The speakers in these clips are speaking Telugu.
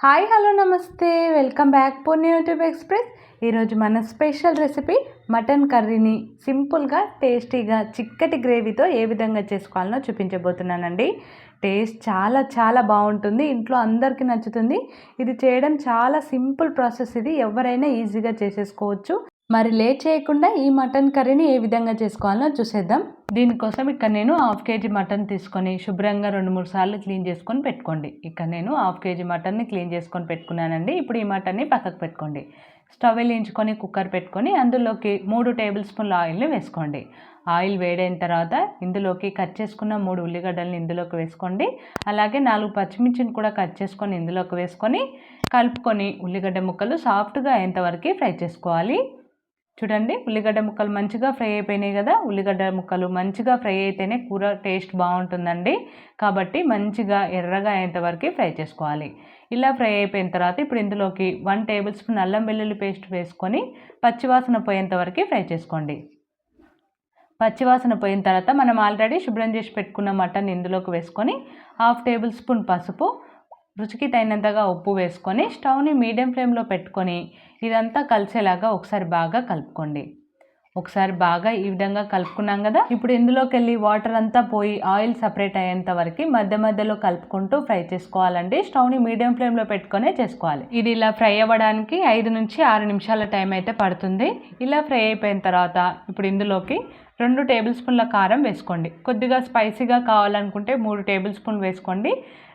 హాయ్ హలో నమస్తే. Welcome back Poorni YouTube express. ఈరోజు మన స్పెషల్ రెసిపీ మటన్ కర్రీని సింపుల్గా టేస్టీగా చిక్కటి గ్రేవీతో ఏ విధంగా చేసుకోవాలనో చూపించబోతున్నానండి. టేస్ట్ చాలా చాలా బాగుంటుంది. ఇంట్లో అందరికీ నచ్చుతుంది. ఇది చేయడం చాలా సింపుల్ ప్రాసెస్ ఇది. ఎవరైనా ఈజీగా చేసేసుకోవచ్చు. మరి లేట్ చేయకుండా ఈ మటన్ కర్రీని ఏ విధంగా చేసుకోవాలో చూసేద్దాం. దీనికోసం ఇక్కడ నేను హాఫ్ కేజీ మటన్ తీసుకొని శుభ్రంగా రెండు మూడు సార్లు క్లీన్ చేసుకొని పెట్టుకోండి. ఇక్కడ నేను హాఫ్ కేజీ మటన్ని క్లీన్ చేసుకొని పెట్టుకున్నానండి. ఇప్పుడు ఈ మటన్ని పక్కకు పెట్టుకోండి. స్టవ్ వెలించుకొని కుక్కర్ పెట్టుకొని అందులోకి మూడు టేబుల్ స్పూన్ల ఆయిల్ని వేసుకోండి. ఆయిల్ వేడైన తర్వాత ఇందులోకి కట్ చేసుకున్న మూడు ఉల్లిగడ్డలను ఇందులోకి వేసుకోండి. అలాగే నాలుగు పచ్చిమిర్చిని కూడా కట్ చేసుకొని ఇందులోకి వేసుకొని కలుపుకొని ఉల్లిగడ్డ ముక్కలు సాఫ్ట్గా అయ్యేంతవరకు ఫ్రై చేసుకోవాలి. చూడండి ఉల్లిగడ్డ ముక్కలు మంచిగా ఫ్రై అయిపోయినాయి కదా ఉల్లిగడ్డ ముక్కలు మంచిగా ఫ్రై అయితేనే కూర టేస్ట్ బాగుంటుందండి. కాబట్టి మంచిగా ఎర్రగా అయ్యేంతవరకు ఫ్రై చేసుకోవాలి. ఇలా ఫ్రై అయిపోయిన తర్వాత ఇప్పుడు ఇందులోకి వన్ టేబుల్ స్పూన్ అల్లం వెల్లుల్లి పేస్ట్ వేసుకొని పచ్చివాసన పోయేంత వరకు ఫ్రై చేసుకోండి. పచ్చివాసన పోయిన తర్వాత మనం ఆల్రెడీ శుభ్రం చేసి పెట్టుకున్న మటన్ ఇందులోకి వేసుకొని హాఫ్ టేబుల్ స్పూన్ పసుపు రుచికి తగినంతగా ఉప్పు వేసుకొని స్టవ్ని మీడియం ఫ్లేమ్లో పెట్టుకొని ఇదంతా కలిసేలాగా ఒకసారి బాగా కలుపుకోండి. ఒకసారి బాగా ఈ విధంగా కలుపుకున్నాం కదా? ఇప్పుడు ఇందులోకి వెళ్ళి వాటర్ అంతా పోయి ఆయిల్ సపరేట్ అయ్యేంత వరకు మధ్య మధ్యలో కలుపుకుంటూ ఫ్రై చేసుకోవాలండి. స్టవ్ని మీడియం ఫ్లేమ్లో పెట్టుకునే చేసుకోవాలి. ఇది ఇలా ఫ్రై అవ్వడానికి ఐదు నుంచి ఆరు నిమిషాల టైం అయితే పడుతుంది. ఇలా ఫ్రై అయిపోయిన తర్వాత ఇప్పుడు ఇందులోకి రెండు టేబుల్ స్పూన్ల కారం వేసుకోండి. కొద్దిగా స్పైసీగా కావాలనుకుంటే మూడు టేబుల్ స్పూన్ వేసుకోండి.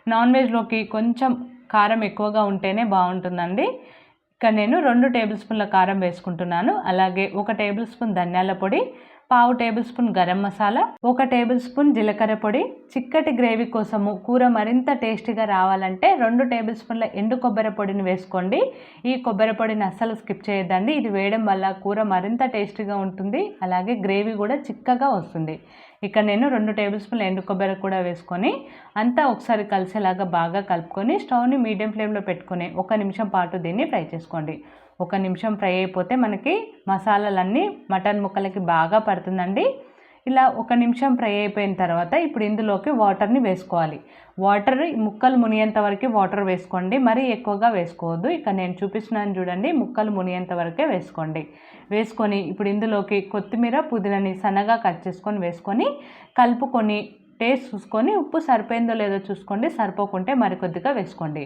నాన్ వెజ్లోకి కొంచెం కారం ఎక్కువగా ఉంటేనే బాగుంటుందండి. ఇక్కడ నేను రెండు టేబుల్ స్పూన్ల కారం వేసుకుంటున్నాను. అలాగే ఒక టేబుల్ స్పూన్ ధనియాల పొడి పావు టేబుల్ స్పూన్ గరం మసాలా ఒక టేబుల్ స్పూన్ జీలకర్ర పొడి చిక్కటి గ్రేవీ కోసము కూర మరింత టేస్టీగా రావాలంటే రెండు టేబుల్ స్పూన్ల ఎండు కొబ్బరి పొడిని వేసుకోండి. ఈ కొబ్బరి పొడిని అస్సలు స్కిప్ చేయొద్దండి. ఇది వేయడం వల్ల కూర మరింత టేస్టీగా ఉంటుంది. అలాగే గ్రేవీ కూడా చిక్కగా వస్తుంది. ఇక్కడ నేను రెండు టేబుల్ స్పూన్ల ఎండు కొబ్బరి కూడా వేసుకొని అంతా ఒకసారి కలిసేలాగా బాగా కలుపుకొని స్టవ్ని మీడియం ఫ్లేమ్లో పెట్టుకొని ఒక నిమిషం పాటు దీన్ని ఫ్రై చేసుకోండి. ఒక నిమిషం ఫ్రై అయిపోతే మనకి మసాలాలన్నీ మటన్ ముక్కలకి బాగా పడుతుందండి. ఇలా ఒక నిమిషం ఫ్రై అయిపోయిన తర్వాత ఇప్పుడు ఇందులోకి వాటర్ని వేసుకోవాలి. వాటర్ ముక్కలు మునిగేంత వరకు వాటర్ వేసుకోండి. మరీ ఎక్కువగా వేసుకోవద్దు. ఇక నేను చూపిస్తున్నాను చూడండి. ముక్కలు మునిగేంత వరకే వేసుకోండి. వేసుకొని ఇప్పుడు ఇందులోకి కొత్తిమీర పుదీనాని సన్నగా కట్ చేసుకొని వేసుకొని కలుపుకొని టేస్ట్ చూసుకొని ఉప్పు సరిపోయిందో లేదో చూసుకోండి. సరిపోకుంటే మరికొద్దిగా వేసుకోండి.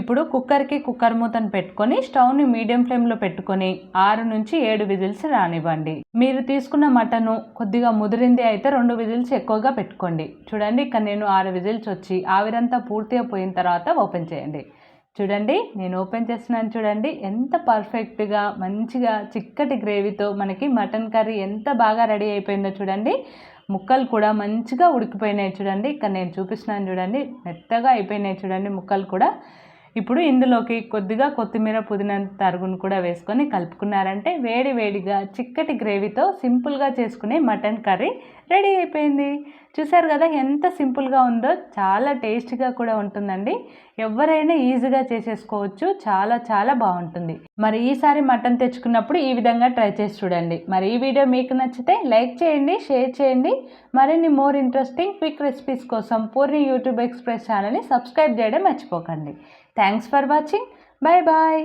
ఇప్పుడు కుక్కర్కి కుక్కర్ మూతను పెట్టుకొని స్టవ్ని మీడియం ఫ్లేమ్లో పెట్టుకొని ఆరు నుంచి ఏడు విజిల్స్ రానివ్వండి. మీరు తీసుకున్న మటను కొద్దిగా ముదిరింది అయితే రెండు విజిల్స్ ఎక్కువగా పెట్టుకోండి. చూడండి ఇక్కడ నేను ఆరు విజిల్స్ వచ్చి ఆవిరంతా పూర్తిగా పోయిన తర్వాత ఓపెన్ చేయండి. చూడండి నేను ఓపెన్ చేస్తున్నాను చూడండి ఎంత పర్ఫెక్ట్గా మంచిగా చిక్కటి గ్రేవీతో మనకి మటన్ కర్రీ ఎంత బాగా రెడీ అయిపోయిందో చూడండి. ముక్కలు కూడా మంచిగా ఉడికిపోయినాయి చూడండి. ఇక్కడ నేను చూపిస్తున్నాను చూడండి మెత్తగా అయిపోయినాయి చూడండి ముక్కలు కూడా. ఇప్పుడు ఇందులోకి కొద్దిగా కొత్తిమీర పుదీనా తరుగును కూడా వేసుకొని కలుపుకున్నారంటే వేడి వేడిగా చిక్కటి గ్రేవీతో సింపుల్గా చేసుకునే మటన్ కర్రీ రెడీ అయిపోయింది. చూసారు కదా ఎంత సింపుల్గా ఉందో చాలా టేస్టీగా కూడా ఉంటుందండి. ఎవరైనా ఈజీగా చేసేసుకోవచ్చు చాలా చాలా బాగుంటుంది. మరి ఈసారి మటన్ తెచ్చుకున్నప్పుడు ఈ విధంగా ట్రై చేసి చూడండి. మరి ఈ వీడియో మీకు నచ్చితే లైక్ చేయండి షేర్ చేయండి. మరిన్ని మోర్ ఇంట్రెస్టింగ్ క్విక్ రెసిపీస్ కోసం పూర్ణి యూట్యూబ్ ఎక్స్ప్రెస్ ఛానల్ని సబ్స్క్రైబ్ చేయడం మర్చిపోకండి. Thanks for watching. Bye bye.